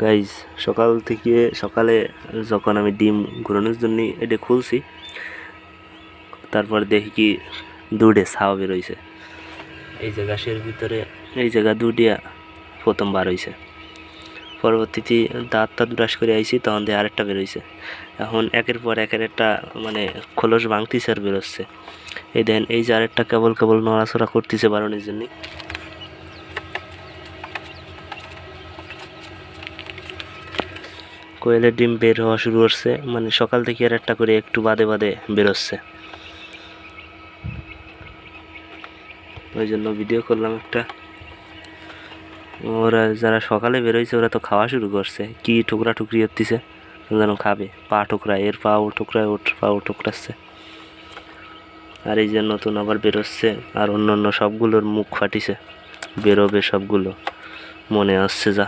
Guys সকাল থেকে সকালে যখন আমি ডিম ঘুরানোর জন্য এটা খুলছি, তারপর দেখি কি দুটে ছাও বেরোইছে। এই যে গাছের ভিতরে, এই জায়গা দুটিয়া প্রথম বার হয়েছে পরবর্তীতে দাঁত তাঁত ব্রাশ করে আইছি, তখন দিয়ে আরেকটা বেরোইছে। এখন একের পর একের একটা মানে খোলস ভাঙতিছে আর বেরোচ্ছে। এই দেন এই যে আরেকটা কেবল কেবল নড়াচড়া করতেছে বারণের জন্য। কোয়েলের ডিম বের হওয়া শুরু করছে। মানে সকাল থেকে আর একটা করে একটু বাদে বাদে বেরোচ্ছে। ওই জন্য ভিডিও করলাম একটা। ওরা যারা সকালে বেরোইছে, ওরা তো খাওয়া শুরু করছে। কি টুকরা টুকরি হতেছে যেন খাবে। পা টুকরায় এর পাও টুকরায় ওর পা ও টুকরাচ্ছে আর এই যে নতুন আবার বেরোচ্ছে, আর অন্য অন্য সবগুলোর মুখ ফাটিছে। বেরোবে সবগুলো। মনে আসছে যা।